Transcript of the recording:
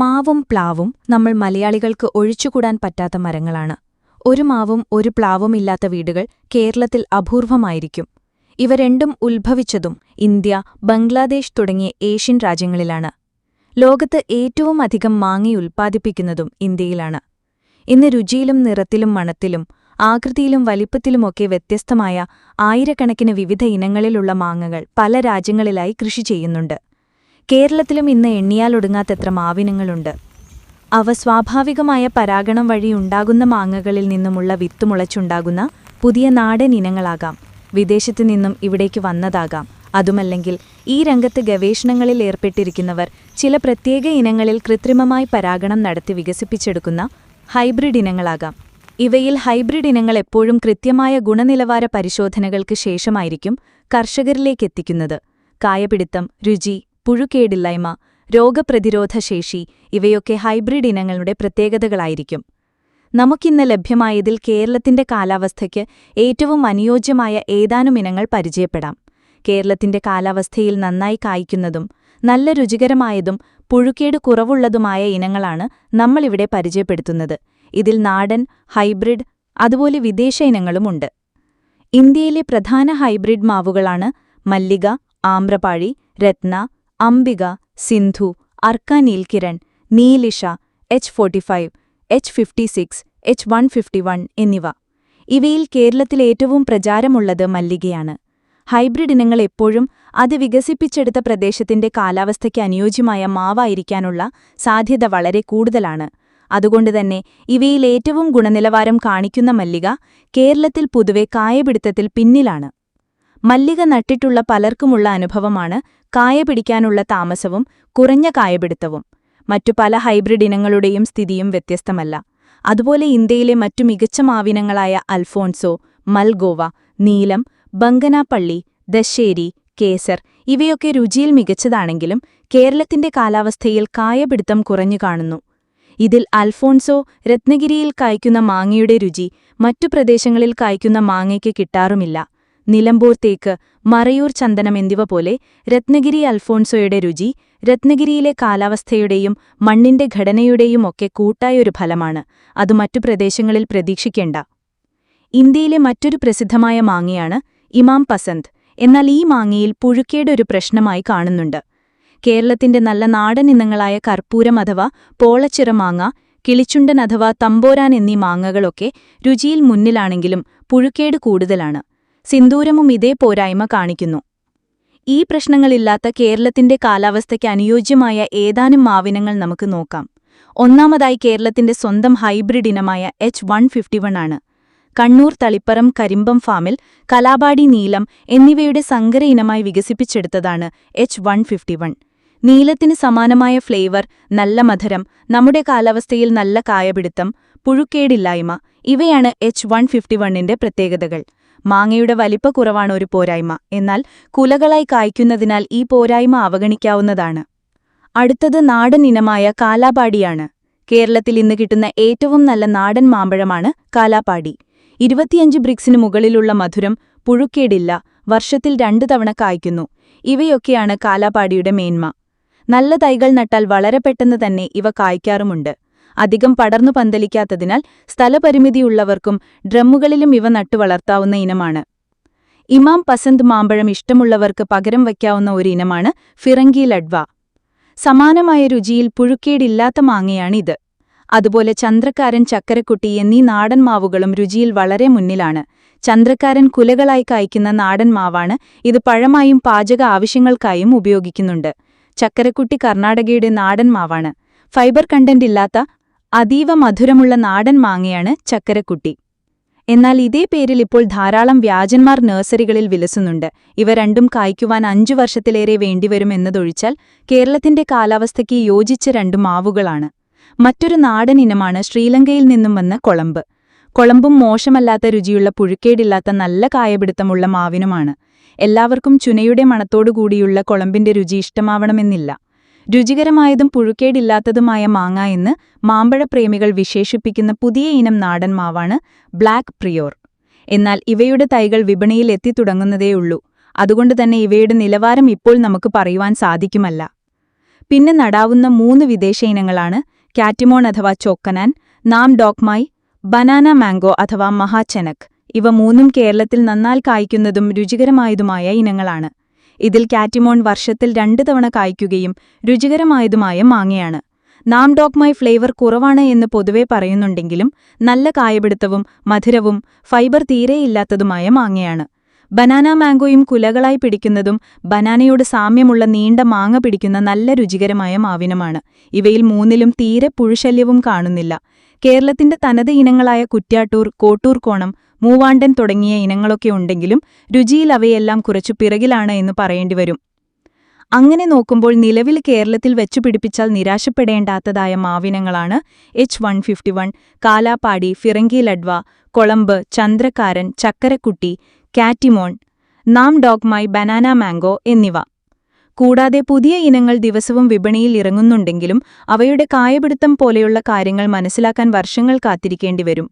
മാവും പ്ലാവും നമ്മൾ മലയാളികൾക്ക് ഒഴിച്ചുകൂടാൻ പറ്റാത്ത മരങ്ങളാണ്. ഒരു മാവും ഒരു പ്ലാവും ഇല്ലാത്ത വീടുകൾ കേരളത്തിൽ അപൂർവമായിരിക്കും. ഇവ രണ്ടും ഉത്ഭവിച്ചതും ഇന്ത്യ ബംഗ്ലാദേശ് തുടങ്ങിയ ഏഷ്യൻ രാജ്യങ്ങളിലാണ്. ലോകത്ത് ഏറ്റവും അധികം മാങ്ങി ഉൽപ്പാദിപ്പിക്കുന്നതും ഇന്ത്യയിലാണ്. ഇന്ന് രുചിയിലും നിറത്തിലും മണത്തിലും ആകൃതിയിലും വലിപ്പത്തിലുമൊക്കെ വ്യത്യസ്തമായ ആയിരക്കണക്കിന് വിവിധ ഇനങ്ങളിലുള്ള മാങ്ങകൾ പല രാജ്യങ്ങളിലായി കൃഷി ചെയ്യുന്നുണ്ട്. കേരളത്തിലും ഇന്ന് എണ്ണിയാലൊടുങ്ങാത്തത്ര മാവിനങ്ങളുണ്ട്. അവ സ്വാഭാവികമായ പരാഗണം വഴി ഉണ്ടാകുന്ന മാങ്ങകളിൽ നിന്നുമുള്ള വിത്ത് മുളച്ചുണ്ടാകുന്ന പുതിയ നാടൻ ഇനങ്ങളാകാം. വിദേശത്തു നിന്നും ഇവിടേക്ക് വന്നതാകാം. അതുമല്ലെങ്കിൽ ഈ രംഗത്ത് ഗവേഷണങ്ങളിൽ ഏർപ്പെട്ടിരിക്കുന്നവർ ചില പ്രത്യേക ഇനങ്ങളിൽ കൃത്രിമമായി പരാഗണം നടത്തി വികസിപ്പിച്ചെടുക്കുന്ന ഹൈബ്രിഡ് ഇനങ്ങളാകാം. ഇവയിൽ ഹൈബ്രിഡ് ഇനങ്ങൾ എപ്പോഴും കൃത്യമായ ഗുണനിലവാര പരിശോധനകൾക്ക് ശേഷമായിരിക്കും കർഷകരിലേക്കെത്തിക്കുന്നത്. കായപിടുത്തം രുചി പുഴുക്കേടില്ലായ്മ രോഗപ്രതിരോധശേഷി ഇവയൊക്കെ ഹൈബ്രിഡ് ഇനങ്ങളുടെ പ്രത്യേകതകളായിരിക്കും. നമുക്കിന്ന് ലഭ്യമായതിൽ കേരളത്തിന്റെ കാലാവസ്ഥയ്ക്ക് ഏറ്റവും അനുയോജ്യമായ ഏതാനും ഇനങ്ങൾ പരിചയപ്പെടാം. കേരളത്തിന്റെ കാലാവസ്ഥയിൽ നന്നായി കായ്ക്കുന്നതും നല്ല രുചികരമായതും പുഴുക്കേട് കുറവുള്ളതുമായ ഇനങ്ങളാണ് നമ്മളിവിടെ പരിചയപ്പെടുത്തുന്നത്. ഇതിൽ നാടൻ ഹൈബ്രിഡ് അതുപോലെ വിദേശ ഇനങ്ങളുമുണ്ട് ഇന്ത്യയിലെ പ്രധാന hybrid മാവുകളാണ് Mallika Amrapali Ratna Ambika Sindhu Arka Neelkiran Neelisha H forty five H fifty six H one fifty one എന്നിവ. ഇവയിൽ കേരളത്തിൽ ഏറ്റവും പ്രചാരമുള്ളത് മല്ലികയാണ്. ഹൈബ്രിഡ് ഇനങ്ങൾ എപ്പോഴും അത് വികസിപ്പിച്ചെടുത്ത പ്രദേശത്തിന്റെ കാലാവസ്ഥയ്ക്ക് അനുയോജ്യമായ മാവായിരിക്കാനുള്ള സാധ്യത വളരെ കൂടുതലാണ്. അതുകൊണ്ടുതന്നെ ഇവയിൽ ഏറ്റവും ഗുണനിലവാരം കാണിക്കുന്ന മല്ലിക കേരളത്തിൽ പൊതുവെ കായപിടുത്തത്തിൽ പിന്നിലാണ്. മല്ലിക നട്ടിട്ടുള്ള പലർക്കുമുള്ള അനുഭവമാണ് കായ പിടിക്കാനുള്ള താമസവും കുറഞ്ഞ കായപിടുത്തവും. മറ്റു പല ഹൈബ്രിഡ് ഇനങ്ങളുടെയും സ്ഥിതിയും വ്യത്യസ്തമല്ല. അതുപോലെ ഇന്ത്യയിലെ മറ്റു മികച്ച മാവിനങ്ങളായ അൽഫോൺസോ മൽഗോവ നീലം ബങ്കനാപ്പള്ളി ദശേരി കേസർ ഇവയൊക്കെ രുചിയിൽ മികച്ചതാണെങ്കിലും കേരളത്തിന്റെ കാലാവസ്ഥയിൽ കായപിടുത്തം കുറഞ്ഞു കാണുന്നു. ഇതിൽ അൽഫോൺസോ രത്നഗിരിയിൽ കായ്ക്കുന്ന മാങ്ങയുടെ രുചി മറ്റു പ്രദേശങ്ങളിൽ കായ്ക്കുന്ന മാങ്ങയ്ക്ക് കിട്ടാറുമില്ല. നിലമ്പൂർ തേക്ക് മറയൂർ ചന്ദനം എന്നിവ പോലെ രത്നഗിരി അൽഫോൺസോയുടെ രുചി രത്നഗിരിയിലെ കാലാവസ്ഥയുടെയും മണ്ണിന്റെ ഘടനയുടെയും ഒക്കെ കൂട്ടായൊരു ഫലമാണ്. അത് മറ്റു പ്രദേശങ്ങളിൽ പ്രതീക്ഷിക്കേണ്ട. ഇന്ത്യയിലെ മറ്റൊരു പ്രസിദ്ധമായ മാങ്ങയാണ് ഇമാം പസന്ത്. എന്നാൽ ഈ മാങ്ങയിൽ പുഴുക്കേടൊരു പ്രശ്നമായി കാണുന്നുണ്ട്. കേരളത്തിന്റെ നല്ല നാടൻ ഇനങ്ങളായ കർപ്പൂരം അഥവാ പോളച്ചിറ മാങ്ങ കിളിച്ചുണ്ടൻ അഥവാ തമ്പോരാൻ എന്നീ മാങ്ങകളൊക്കെ രുചിയിൽ മുന്നിലാണെങ്കിലും പുഴുക്കേട് കൂടുതലാണ്. സിന്ദൂരമും ഇതേ പോരായ്മ കാണിക്കുന്നു. ഈ പ്രശ്നങ്ങളില്ലാത്ത കേരളത്തിന്റെ കാലാവസ്ഥയ്ക്ക് അനുയോജ്യമായ ഏതാനും മാവിനങ്ങൾ നമുക്ക് നോക്കാം. ഒന്നാമതായി കേരളത്തിന്റെ സ്വന്തം ഹൈബ്രിഡ് ഇനമായ എച്ച് വൺ ഫിഫ്റ്റി വൺ ആണ്. കണ്ണൂർ തളിപ്പറം കരിമ്പം ഫാമിൽ കലാബാടി നീലം എന്നിവയുടെ സങ്കര ഇനമായി വികസിപ്പിച്ചെടുത്തതാണ് എച്ച് വൺ ഫിഫ്റ്റി വൺ. നീലത്തിന് സമാനമായ ഫ്ലേവർ നല്ല മധുരം നമ്മുടെ കാലാവസ്ഥയിൽ നല്ല കായപിടുത്തം പുഴുക്കേടില്ലായ്മ ഇവയാണ് എച്ച് വൺ ഫിഫ്റ്റി വണ്ണിന്റെ പ്രത്യേകതകൾ. മാങ്ങയുടെ വലിപ്പക്കുറവാണ് ഒരു പോരായ്മ. എന്നാൽ കുലകളായി കായ്ക്കുന്നതിനാൽ ഈ പോരായ്മ അവഗണിക്കാവുന്നതാണ്. അടുത്തത് നാടൻ ഇനമായ കാലാപാടിയാണ്. കേരളത്തിൽ ഇന്ന് കിട്ടുന്ന ഏറ്റവും നല്ല നാടൻ മാമ്പഴമാണ് കാലാപാടി. ഇരുപത്തിയഞ്ച് ബ്രിക്സിന് മുകളിലുള്ള മധുരം പുഴുക്കേടില്ല വർഷത്തിൽ രണ്ടു തവണ കായ്ക്കുന്നു. ഇവയൊക്കെയാണ് കാലാപാടിയുടെ മേന്മ. നല്ല തൈകൾ നട്ടാൽ വളരെ പെട്ടെന്ന് തന്നെ ഇവ കായ്ക്കാറുമുണ്ട്. അധികം പടർന്നു പന്തലിക്കാത്തതിനാൽ സ്ഥലപരിമിതിയുള്ളവർക്കും ഡ്രമ്മുകളിലും ഇവ നട്ടുവളർത്താവുന്ന ഇനമാണ്. ഇമാം പസന്ത് മാമ്പഴം ഇഷ്ടമുള്ളവർക്ക് പകരം വയ്ക്കാവുന്ന ഒരു ഇനമാണ് ഫിറങ്കി ലഡ്വ. സമാനമായ രുചിയിൽ പുഴുക്കേടില്ലാത്ത മാങ്ങയാണിത്. അതുപോലെ ചന്ദ്രക്കാരൻ ചക്കരക്കുട്ടി എന്നീ നാടൻ മാവുകളും രുചിയിൽ വളരെ മുന്നിലാണ്. ചന്ദ്രക്കാരൻ കുലകളായി കായ്ക്കുന്ന നാടൻ മാവാണ് ഇത് പഴമായും പാചക ആവശ്യങ്ങൾക്കായും ഉപയോഗിക്കുന്നുണ്ട്. ചക്കരക്കുട്ടി കർണാടകയുടെ നാടൻ മാവാണ്. ഫൈബർ കണ്ടന്റ് ഇല്ലാത്ത അതീവ മധുരമുള്ള നാടൻ മാങ്ങയാണ് ചക്കരക്കുട്ടി. എന്നാൽ ഇതേ പേരിൽ ഇപ്പോൾ ധാരാളം വ്യാജന്മാർ നഴ്സറികളിൽ വിലസുന്നുണ്ട്. ഇവ രണ്ടും കായ്ക്കുവാൻ അഞ്ചു വർഷത്തിലേറെ വേണ്ടിവരും എന്നതൊഴിച്ചാൽ കേരളത്തിന്റെ കാലാവസ്ഥയ്ക്ക് യോജിച്ച രണ്ടു മാവുകളാണ്. മറ്റൊരു നാടൻ ഇനമാണ് ശ്രീലങ്കയിൽ നിന്നും വന്ന കൊളമ്പ്. കൊളമ്പും മോശമല്ലാത്ത രുചിയുള്ള പുഴുക്കേടില്ലാത്ത നല്ല കായപിടുത്തമുള്ള മാവിനുമാണ്. എല്ലാവർക്കും ചുനയുടെ മണത്തോടുകൂടിയുള്ള കൊളമ്പിന്റെ രുചി ഇഷ്ടമാവണമെന്നില്ല. രുചികരമായതും പുഴുക്കേടില്ലാത്തതുമായ മാങ്ങ എന്ന് മാമ്പഴപ്രേമികൾ വിശേഷിപ്പിക്കുന്ന പുതിയ ഇനം നാടൻ മാവാണ് ബ്ലാക്ക് പ്രിയോർ. എന്നാൽ ഇവയുടെ തൈകൾ വിപണിയിൽ എത്തിത്തുടങ്ങുന്നതേയുള്ളൂ അതുകൊണ്ടുതന്നെ ഇവയുടെ നിലവാരം ഇപ്പോൾ നമുക്ക് പറയുവാൻ സാധിക്കുമല്ല. പിന്നെ നടാവുന്ന മൂന്ന് വിദേശ ഇനങ്ങളാണ് കാറ്റിമോൺ അഥവാ ചോക്കനാൻ നാം ഡോക്മായി ബനാന മാംഗോ അഥവാ മഹാചനക് ഇവ മൂന്നും കേരളത്തിൽ നന്നാൽ കായ്ക്കുന്നതും രുചികരമായതുമായ ഇനങ്ങളാണ്. ഇതിൽ കാറ്റിമോൺ വർഷത്തിൽ രണ്ടു തവണ കായ്ക്കുകയും രുചികരമായതുമായ മാങ്ങയാണ്. നാം ഡോക്മായി ഫ്ലേവർ കുറവാണ് എന്ന് പൊതുവെ പറയുന്നുണ്ടെങ്കിലും നല്ല കായപിടുത്തവും മധുരവും ഫൈബർ തീരെയില്ലാത്തതുമായ മാങ്ങയാണ്. ബനാന മാംഗോയും കുലകളായി പിടിക്കുന്നതും ബനാനയോട് സാമ്യമുള്ള നീണ്ട മാങ്ങ പിടിക്കുന്ന നല്ല രുചികരമായ മാവിനമാണ്. ഇവയിൽ മൂന്നിലും തീരെ പുഴുശല്യവും കാണുന്നില്ല. കേരളത്തിന്റെ തനത് ഇനങ്ങളായ കുറ്റ്യാട്ടൂർ കോട്ടൂർ കോണം മൂവാണ്ടൻ തുടങ്ങിയ ഇനങ്ങളൊക്കെ ഉണ്ടെങ്കിലും രുചിയിൽ അവയെല്ലാം കുറച്ചു പിറകിലാണ് എന്ന് പറയേണ്ടി വരും. അങ്ങനെ നോക്കുമ്പോൾ നിലവിൽ കേരളത്തിൽ വെച്ചുപിടിപ്പിച്ചാൽ നിരാശപ്പെടേണ്ടാത്തതായ മാവിനങ്ങളാണ് H one fifty one Kalapadi Firangi Ladva Kolamb Chandrakkaran Chakkarakutty Kattimon നാം ഡോഗ്മായി ബനാന മാംഗോ എന്നിവ. കൂടാതെ പുതിയ ഇനങ്ങൾ ദിവസവും വിപണിയിൽ ഇറങ്ങുന്നുണ്ടെങ്കിലും അവയുടെ കായപിടുത്തം പോലെയുള്ള കാര്യങ്ങൾ മനസ്സിലാക്കാൻ വർഷങ്ങൾ കാത്തിരിക്കേണ്ടിവരും